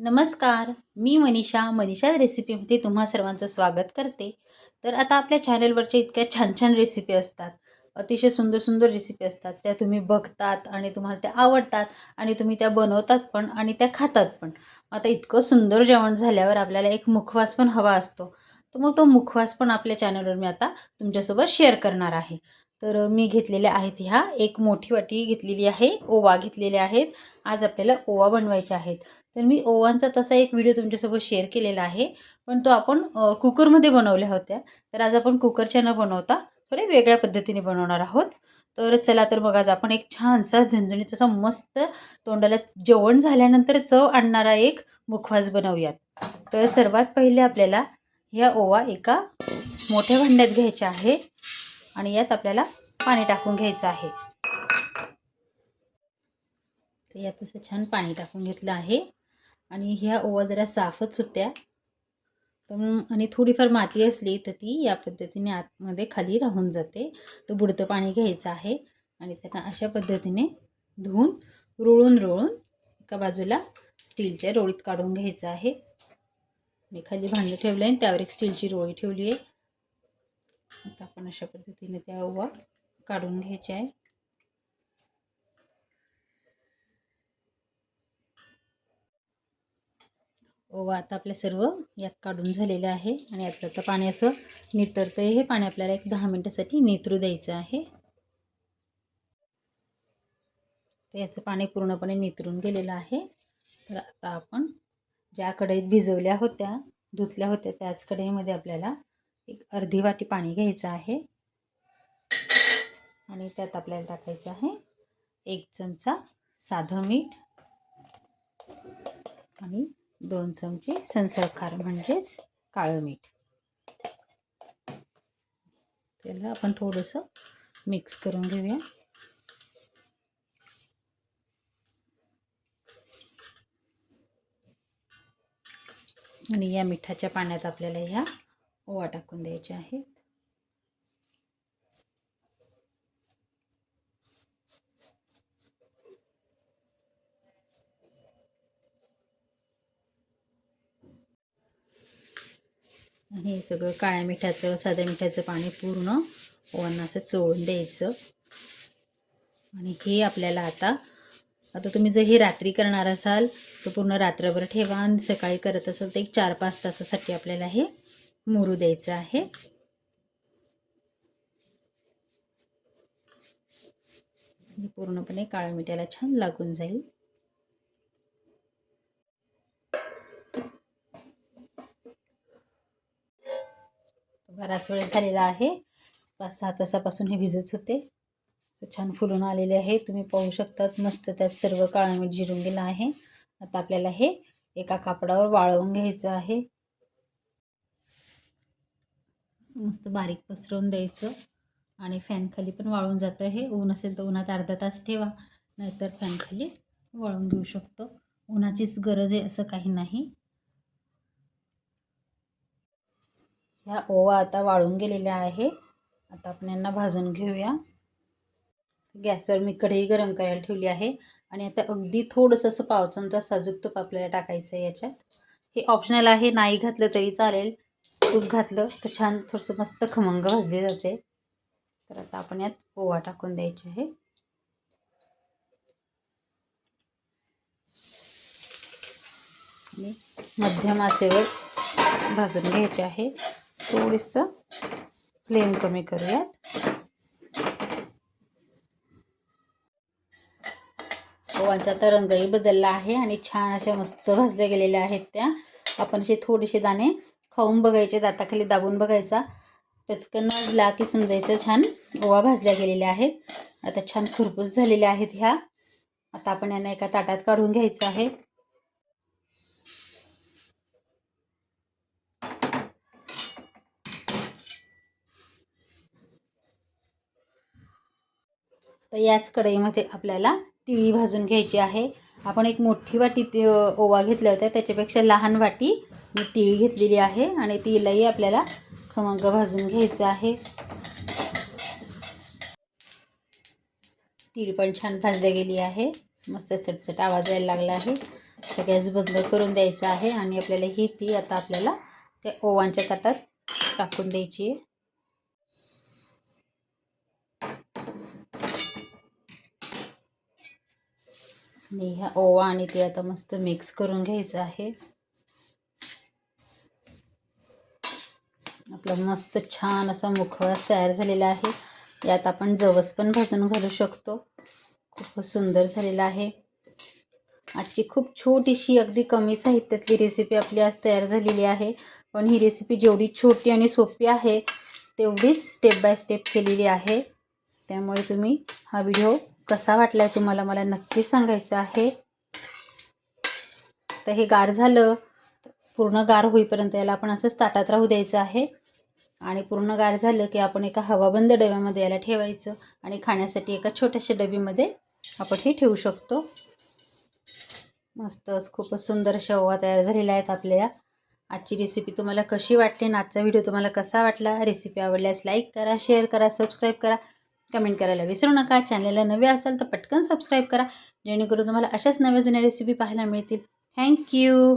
नमस्कार मी मनीषा. मनीषा रेसिपीमध्ये तुम्हा सर्वांचं स्वागत करते. तर आता आपल्या चॅनलवरच्या इतक्या छान छान रेसिपी असतात. अतिशय सुंदर सुंदर रेसिपी असतात. त्या तुम्ही बघतात आणि तुम्हाला त्या आवडतात आणि तुम्ही त्या बनवतात पण आणि त्या खातात पण. आता इतकं सुंदर जेवण झाल्यावर आपल्याला एक मुखवास पण हवा असतो. तर मग तो मुखवास पण आपल्या चॅनलवर मी आता तुमच्यासोबत शेअर करणार आहे. तर मी घेतलेल्या आहेत ह्या. एक मोठी वाटी घेतलेली आहे. ओवा घेतलेले आहेत. आज आपल्याला ओवा बनवायचे आहेत. तर मी ओवांचा तसा एक व्हिडिओ तुमच्यासोबत शेअर केलेला आहे. पण तो आपण कुकरमध्ये बनवल्या होत्या. तर आज आपण कुकरच्या न बनवता थोड्या वेगळ्या पद्धतीने बनवणार आहोत. तर चला तर मग आज आपण एक छानसा झणझणीत असा मस्त तोंडाला जेवण झाल्यानंतर चव आणणारा एक मुखवास बनवूयात. तर सर्वात पहिले आपल्याला ह्या ओवा एका मोठ्या भांड्यात घ्यायच्या आहे. आणि यात आपल्याला पाणी टाकून घ्यायचं आहे. तर यात असं छान पाणी टाकून घेतलं आहे. आणि ह्या ओवा जरा साफच होत्या. तर आणि थोडीफार माती असली तर ती या पद्धतीने आतमध्ये खाली राहून जाते. तो बुडतं पाणी घ्यायचं आहे आणि त्यांना अशा पद्धतीने धुवून रोळून रोळून एका बाजूला स्टीलच्या रोळीत काढून घ्यायचं आहे. मी खाली भांडं ठेवलं आहे त्यावर एक स्टीलची रोळी ठेवली आहे. आता आपण अशा पद्धतीने त्या ओवा काढून घ्यायच्या आहे ओवा आता आपल्या सर्व यात काढून झालेलं आहे आणि आता आता पाणी असं नितरतं हे पाणी आपल्याला एक दहा मिनटासाठी नितरू द्यायचं आहे. तर याचं पाणी पूर्णपणे नितरून गेलेलं आहे. तर आता आपण ज्या कढईत भिजवल्या होत्या धुतल्या होत्या त्याच कढईमध्ये आपल्याला एक अर्धी वाटी पाणी घ्यायचं आहे. आणि त्यात आपल्याला टाकायचं आहे एक चमचा साधं मीठ आणि दोन चमचे संसळ म्हणजेच काळं मीठ. त्याला आपण थोडंसं मिक्स करून घेऊया. आणि या मिठाच्या पाण्यात आपल्याला ह्या ओवा टाकून द्यायच्या आहेत. हे सगळं काळ्या मिठाचं साध्या मिठाचं पाणी पूर्ण ओवांना असं चोळून द्यायचं. आणि हे आपल्याला आता आता तुम्ही जर हे रात्री करणार असाल तर पूर्ण रात्रभर ठेवा आणि सकाळी करत असाल तर एक चार पाच तासासाठी आपल्याला हे मुरू द्यायचं आहे. हे पूर्णपणे काळ्या मिठाला छान लागून जाईल. बराच वेळ झालेला आहे. पाच सहा तासापासून हे भिजत होते. छान फुलून आलेले आहे. तुम्ही पाहू शकतात मस्त त्यात सर्व काळा मीठ जिरून गेलं आहे. आता आपल्याला हे एका कापडावर वाळवून घ्यायचं आहे. मस्त बारीक पसरवून द्यायचं. आणि फॅनखाली पण वाळून जातं हे ऊन असेल तर उन्हात अर्धा तास ठेवा. नाहीतर फॅनखाली वाळून घेऊ शकतो. उन्हाचीच गरज आहे असं काही नाही. ह्या ओवा आता वाळून गेलेल्या आहे. आता आपण यांना भाजून घेऊया. गॅसवर मी कढई गरम करायला ठेवली आहे. आणि आता अगदी थोडंसं असं पाव चमचा साजूक तूप आपल्याला टाकायचं आहे याच्यात. हे ऑप्शनल आहे नाही घातलं तरी चालेल. तूप घातलं तर छान थोडंसं मस्त खमंग भाजले जाते. तर आता आपण यात ओवा टाकून द्यायचे आहे. आणि मध्यम आसेवर भाजून घ्यायचे आहे. थोडंसं फ्लेम कमी करूयात. ओवांचा आता रंगही बदलला आहे आणि छान अशा मस्त भाजल्या गेलेल्या आहेत त्या. आपण असे थोडेसे दाणे खाऊन बघायचे दाताखाली दाबून बघायचा. टचकन वाजला की समजायचं छान ओवा भाजल्या गेलेल्या आहेत. आता छान खुरपूस झालेल्या आहेत ह्या. आता आपण यांना एका ताटात काढून घ्यायचं आहे. तर याच कढईमध्ये आपल्याला तिळी भाजून घ्यायची आहे. आपण एक मोठी वाटी ती ओवा घेतल्या होत्या. त्याच्यापेक्षा लहान वाटी मी तिळी घेतलेली आहे आणि तिळाही आपल्याला खमंग भाजून घ्यायचं आहे. तीळ पण छान भाजल्या गेली आहे. मस्त चटचट आवाज यायला लागला आहे. तर गॅस बंद करून द्यायचा आहे आणि आपल्याला ही ती आता आपल्याला त्या ओवांच्या ताटात टाकून द्यायची आहे. आणि ह्या ओवा आणि ते आता मस्त मिक्स करून घ्यायचं आहे. आपला मस्त छान असा मुखवास तयार झालेला आहे. यात आपण जवस पण भाजून घालू शकतो. खूपच सुंदर झालेला आहे. आजची खूप छोटीशी अगदी कमी साहित्यातली रेसिपी आपली आज तयार झालेली आहे. पण ही रेसिपी जेवढी छोटी आणि सोपी आहे तेवढीच स्टेप बाय स्टेप केलेली आहे. त्यामुळे तुम्ही हा व्हिडिओ कसा वाटला आहे तुम्हाला? मला नक्की सांगायचं आहे. तर हे गार झालं. पूर्ण गार होईपर्यंत याला आपण असंच ताटात राहू द्यायचं आहे. आणि पूर्ण गार झालं की आपण एका हवाबंद डब्यामध्ये याला ठेवायचं. आणि खाण्यासाठी एका छोट्याशा डबीमध्ये आपण हे ठेवू शकतो. मस्तच खूपच सुंदर अशा ओवा तयार झालेल्या आहेत आपल्या. आजची रेसिपी तुम्हाला कशी वाटली? आणि आजचा व्हिडिओ तुम्हाला कसा वाटला? रेसिपी आवडल्यास लाईक करा शेअर करा सबस्क्राईब करा. कमेंट करायला विसरू नका. चॅनलला नवे असाल तर पटकन सबस्क्राईब करा. जेणेकरून तुम्हाला अशाच नव्या जुन्या रेसिपी पाहायला मिळतील. थँक्यू